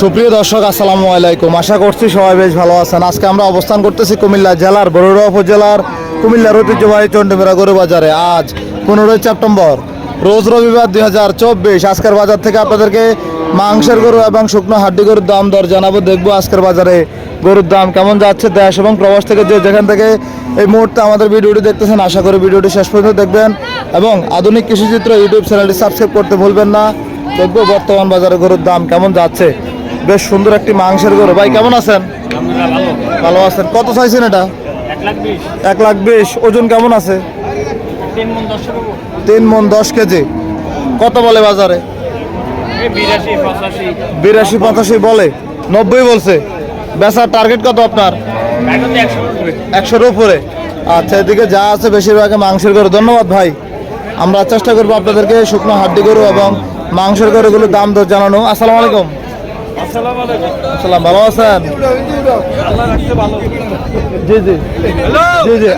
সুপ্রিয় দর্শক, আসসালামু আলাইকুম। আশা করছি সবাই বেশ ভালো আছেন। আজকে আমরা অবস্থান করতেছি কুমিল্লা জেলার বরুড়া উপজেলার কুমিল্লার ঐতিহ্যবাহী চন্ডীমেরা গরু বাজারে। আজ পনেরোই সেপ্টেম্বর, রোজ রবিবার দুই হাজার চব্বিশ। আজকের বাজার থেকে আপনাদেরকে মাংসের গরু এবং শুকনো হাড্ডি গরুর দাম দর জানাব, দেখব আজকের বাজারে গরুর দাম কেমন যাচ্ছে দেশ এবং প্রবাস থেকে যে যেখান থেকে এই মুহূর্তে আমাদের ভিডিওটি দেখতেছেন, আশা করি ভিডিওটি শেষ পর্যন্ত দেখবেন। এবং আধুনিক কৃষিচিত্র ইউটিউব চ্যানেলটি সাবস্ক্রাইব করতে ভুলবেন না। দেখব বর্তমান বাজারে গরুর দাম কেমন যাচ্ছে। বেশ সুন্দর একটি মাংসের গরু। ভাই কেমন আছেন? ভালো। আছেন। কত চাইছেন এটা? এক লাখ বিশ। ওজন কেমন আছে? তিন মন দশ কেজি। কত বলে বাজারে? বিরাশি পঁচাশি। বলে। নব্বই বলছে। বেচার টার্গেট কত আপনার? একশোর উপরে। আচ্ছা এদিকে যা আছে বেশিরভাগই মাংসের গরু। ধন্যবাদ ভাই। আমরা চেষ্টা করব আপনাদেরকে শুকনো হাড্ডি গরু এবং মাংসের গরুগুলোর দাম দর জানানো। আসসালামু আলাইকুম। আসসালামু আলাইকুম। আসসালাম ভালো আছেন? আল্লাহ রাখতে ভালো। জি জি। জি জি।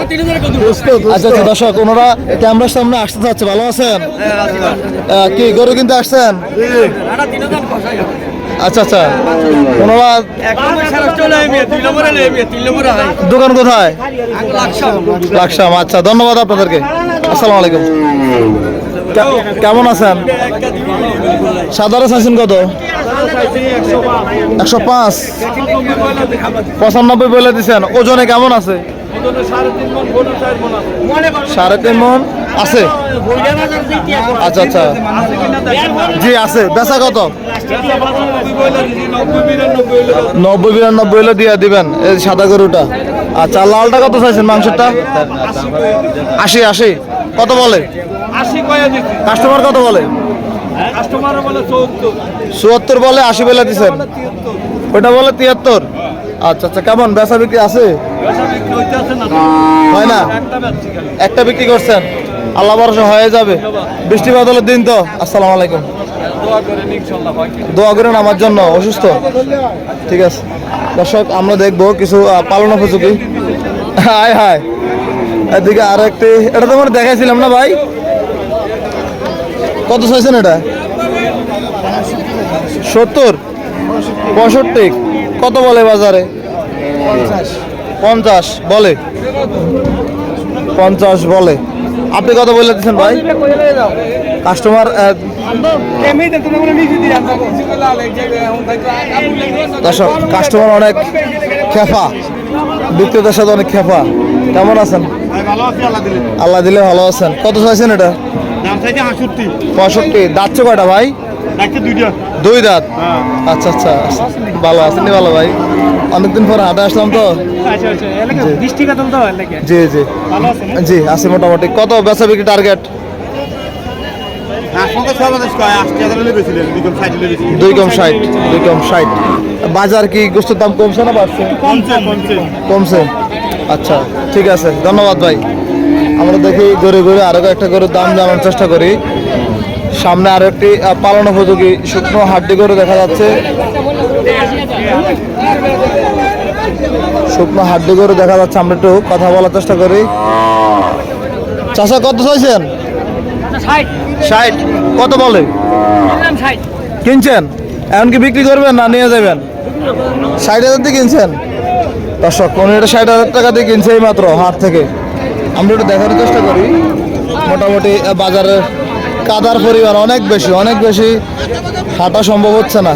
আচ্ছা আচ্ছা দর্শক ওনারা ক্যামেরার সামনে আসতে চাচ্ছে ভালো আছেন? কি গরু কিনতে আসছেন? আচ্ছা আচ্ছা। ওনারা দোকান কোথায়? লাকসাম। আচ্ছা ধন্যবাদ আপনাদেরকে। আসসালামু আলাইকুম। কেমন আছেন? সাধারণ আছেন কত? একশো পাঁচ। পঁচানব্বই বলে দিচ্ছেন ওজনে কেমন আছে? সাড়ে তিন মন আছে। আচ্ছা আচ্ছা। জি আছে। বেচা কত? নব্বই বিরানব্বই হলে দিয়ে দিবেন এই সাদা গরুটা। আচ্ছা লালটা কত চাইছেন মাংসটা আশি আশি। কত বলে? কাস্টমার কত বলে? চুয়াত্তর বলে আশি বেলা দিচ্ছেন ওটা বলে তিয়াত্তর। আচ্ছা আচ্ছা কেমন? বেচা বিক্রি আছে? হয় না? একটা বিক্রি করছেন? আল্লাহ ভরসা হয়ে যাবে। বৃষ্টি বাদলের দিন তো। আসসালামু আলাইকুম। দোয়া হয় করেন আমার জন্য। অসুস্থ? ঠিক আছে। দর্শক আমরা দেখব কিছু পালন উপযোগী। হায় হায়। এদিকে আর একটি এটা তো আমরা দেখাইছিলাম না ভাই? কত চাইছেন এটা? সত্তর পঁয়ষট্টি কত বলে বাজারে? পঞ্চাশ। বলে। পঞ্চাশ বলে। আপনি কত বলে দিচ্ছেন ভাই? কাস্টমার দর্শক কাস্টমার অনেক খেফা। বিক্রেতার সাথে অনেক খেফা। কেমন আছেন? আল্লাহ দিলে। ভালো আছেন। কত চাইছেন এটা? পঁয়ষট্টি। দাঁতছে কয়টা ভাই? দুই দাঁত? আচ্ছা আচ্ছা ভালো আছেন ভালো ভাই? অনেকদিন পর হাটে আসলাম তো। আচ্ছা আচ্ছা। জি। জি ভালো আছে না? জি আছে মোটামুটি। কত বেচা বিক্রি টার্গেট দুই কম ষাট দুই কম ষাট বাজার কি গোষ্ঠীর দাম কমছে না বাড়ছে? কমছে আচ্ছা ঠিক আছে। ধন্যবাদ ভাই। আমরা দেখি ঘুরে ঘুরে আরও একটা গরুর দাম জানার চেষ্টা করি। সামনে আরও একটি পালন উপযোগী শুকনো হাড্ডি গরু দেখা যাচ্ছে। শুকনো হাড্ডি গরু দেখা যাচ্ছে আমরা একটু কথা বলার চেষ্টা করি। চাষা কত চাইছেন? ষাট। কত বলে? কিনছেন? এখন কি বিক্রি করবেন না নিয়ে যাবেন? ষাট হাজার দিয়ে কিনছেন? দর্শক কোন এটা ষাট হাজার টাকা দিয়ে কিনছে এই মাত্র হাট থেকে। আমরা একটু দেখার চেষ্টা করি। মোটামুটি আহ, বাজারে কাদার পরিমাণ অনেক বেশি অনেক বেশি হাঁটা সম্ভব হচ্ছে না।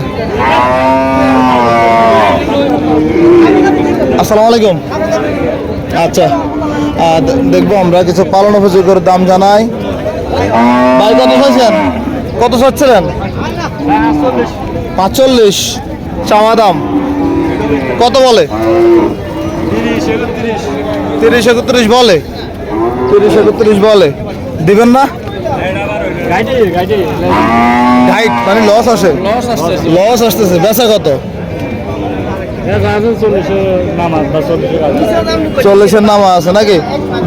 আসসালামু আলাইকুম। আচ্ছা দেখব আমরা কিছু পালন উপযোগের দাম জানাই। ভাই, কত চাইছেন? কত চাচ্ছিলেন? পাঁচচল্লিশ। চাওয়া দাম? কত বলে? তিরিশ একত্রিশ বলে। তিরিশ একত্রিশ বলে। দিবেন না? গাইডে মানে লস আসে। লস আসতেছে। বেচা কত? চল্লিশের নামা আছে নাকি?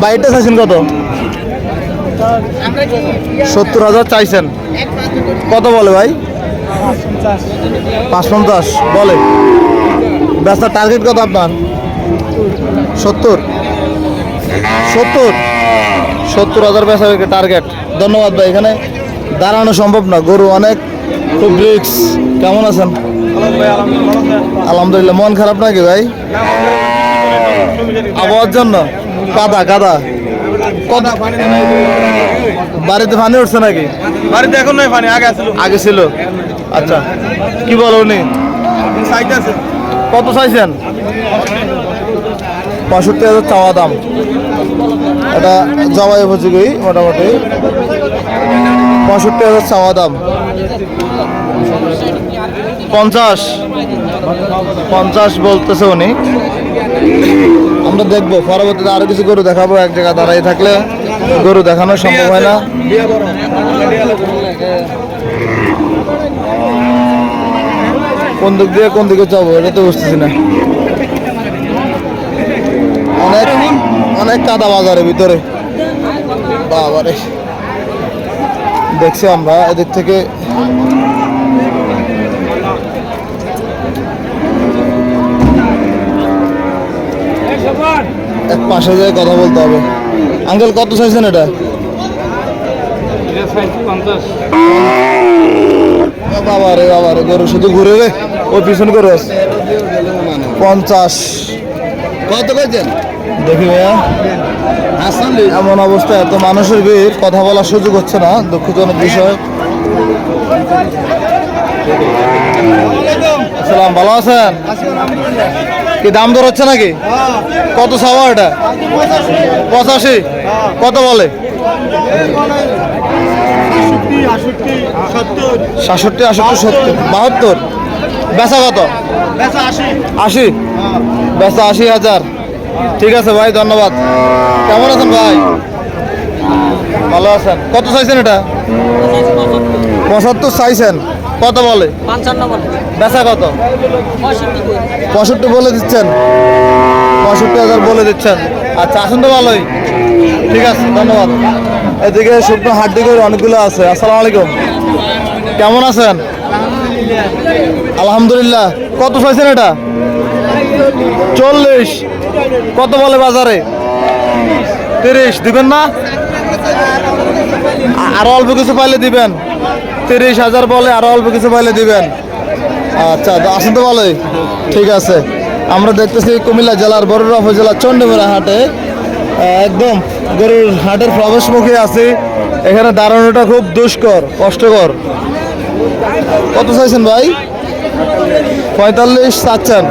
বাইরটা চাইছেন কত? সত্তর হাজার চাইছেন। কত বলে ভাই? পাঁচ পঞ্চাশ। বলে। বেচার টার্গেট কত আপনার? সত্তর। সত্তর? সত্তর হাজার বেচা টার্গেট ধন্যবাদ ভাই এখানে দাঁড়ানো সম্ভব না। গরু অনেক। খুব রিক্স কেমন আছেন? আলহামদুলিল্লাহ মন খারাপ নাকি ভাই? আবহাওয়ার জন্য? কাদা কাদা। বাড়িতে পানি উঠছে নাকি? বাড়িতে এখন নয় পানি আগে আসলো আগে ছিল? আচ্ছা। কি বলো উনি? কত চাইছেন? পঁয়ষট্টি হাজার চাওয়া দাম। এটা জবাই উপযোগী মোটামুটি। পঁয়ষট্টি হাজার চাওয়া দাম। পঞ্চাশ। পঞ্চাশ বলতেছে উনি। আমরা দেখব, পরবর্তীতে আরও কিছু গরু দেখাবো, এক জায়গায় দাঁড়াই থাকলে গরু দেখানো সম্ভব হয় না। কোন দিক দিয়ে, কোন দিকে যাব, এটা তো বুঝতেছি না। অনেক অনেক কাদা বাজারের ভিতরে। বাবারে। দেখছি আমরা এদিক থেকে। এক পাশে যেয়ে কথা বলতে হবে। আঙ্কেল কত চাইছেন এটা? বাবা রে বাবা রে গরু শুধু ঘুরে রে। ওই পিছন করে। পঞ্চাশ। কত কইছেন? দেখি ভাইয়া। এমন অবস্থা এত মানুষের ভিড় কথা বলার সুযোগ হচ্ছে না দুঃখজনক বিষয়। আসসালাম ভালো আছেন? কি দাম দর হচ্ছে নাকি? কত সাওয়া এটা? পঁচাশি। কত বলে? সাতষট্টি আষট্টি সত্তর বাহাত্তর। বেচা কত? আশি? বেচা আশি হাজার। ঠিক আছে ভাই ধন্যবাদ। কেমন আছেন ভাই? ভালো আছেন। কত চাইছেন এটা? পঁচাত্তর চাইছেন। কত বলে? বেচা কত? পঁয়ষট্টি বলে পঁয়ষট্টি বলে দিচ্ছেন। পঁয়ষট্টি হাজার বলে দিচ্ছেন। আচ্ছা আসুন তো ভালোই। ঠিক আছে ধন্যবাদ। এদিকে শুকনো হাড্ডি করে অনেকগুলো আছে। আসসালামু আলাইকুম। কেমন আছেন? আলহামদুলিল্লাহ। কত চাইছেন এটা? চল্লিশ। কত বলে বাজারে? তিরিশ। দিবেন না? আরও অল্প কিছু পাইলে দিবেন। তিরিশ হাজার বলে আরও অল্প কিছু পাইলে দিবেন। আচ্ছা আসুন তো ভালোই। ঠিক আছে। আমরা দেখতেছি কুমিল্লা জেলার বড়ুরা উপজেলার চন্ডীমুড়া হাটে। একদম গরুর হাটের প্রবেশ মুখে আছি। এখানে দাঁড়ানোটা খুব দুষ্কর, কষ্টকর। কত চাইছেন ভাই? পঁয়তাল্লিশ চাচ্ছেন।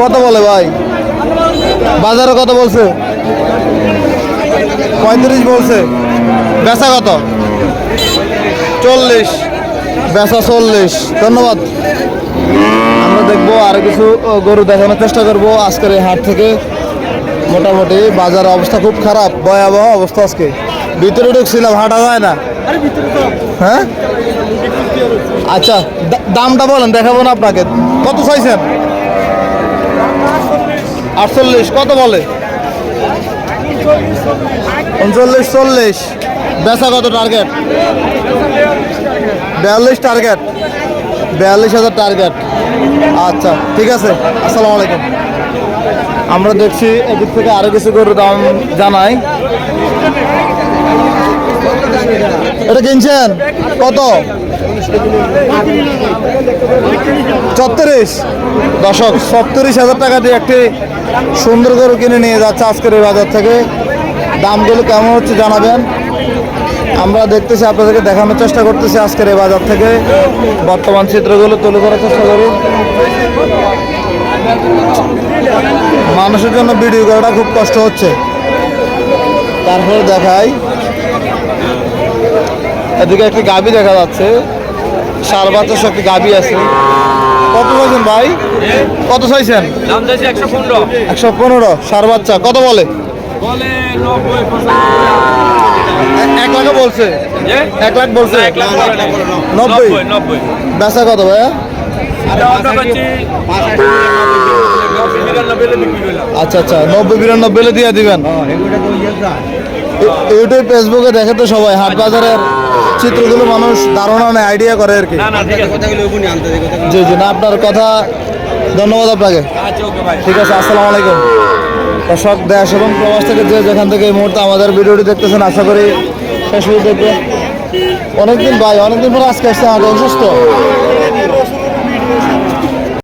কত বলে ভাই? বাজারে কত বলছে? পঁয়ত্রিশ বলছে। বেচা কত? চল্লিশ। বেচা চল্লিশ। ধন্যবাদ। আমরা দেখব আর কিছু গরু দেখানোর চেষ্টা করব আজকের এই হাট থেকে। মোটামুটি বাজারের অবস্থা খুব খারাপ ভয়াবহ অবস্থা আজকে। ভিতরে ঢুকছিলাম হাঁটা যায় না। হ্যাঁ? আচ্ছা দামটা বলেন দেখাবো না আপনাকে। কত চাইছেন? আটচল্লিশ কত বলে? উনচল্লিশ চল্লিশ। বেচা কত টার্গেট বিয়াল্লিশ টার্গেট বিয়াল্লিশ হাজার টার্গেট আচ্ছা ঠিক আছে আসসালামু আলাইকুম। আমরা দেখছি এদিক থেকে আরও কিছু গরুর দাম জানাই। এটা কিনছেন? কত? ছত্রিশ দশক সত্তরিশ হাজার টাকা দিয়ে একটি সুন্দর গরু কিনে নিয়ে যাচ্ছে আজকের এই বাজার থেকে। দামগুলো কেমন হচ্ছে জানাবেন। আমরা দেখতেছি, আপনাদেরকে দেখানোর চেষ্টা করতেছি আজকের এই বাজার থেকে। বর্তমান চিত্রগুলো তুলে ধরার চেষ্টা করি। মানুষের জন্য ভিডিও করাটা খুব কষ্ট হচ্ছে। তারপরে দেখাই। এদিকে একটি গাবি দেখা যাচ্ছে। সার বাচ্চার সব গাবি আছে? কত চাইছেন ভাই? কত চাইছেন? একশো পনেরো। সার বাচ্চা কত বলে? বলে এক- এক লাখে বলছে? এক লাখ বলছে? এক লাখ বলে না। নব্বই? বেচা কত ভাইয়া? আচ্ছা আচ্ছা নব্বই বিরানব্বই দিয়ে দিবেন। ইউ- ইউটিউব ফেসবুকে দেখে তো সবাই হাট বাজারের চিত্রগুলো মানুষ ধারণা নেয় আইডিয়া করে আর কি। না না ঠিক আছে। জি জি না আপনার কথা ধন্যবাদ আপনাকে। আচ্ছা ওকে ভাই ঠিক আছে আসসালামু আলাইকুম। দর্শক দেশ এবং প্রবাস থেকে যে যেখান থেকে এই মুহূর্তে আমাদের ভিডিওটি দেখতেছেন আশা করি শেষ পর্যন্ত দেখবেন অনেকদিন ভাই অনেকদিন পরে আজকে আসছে আমাকে অসুস্থ।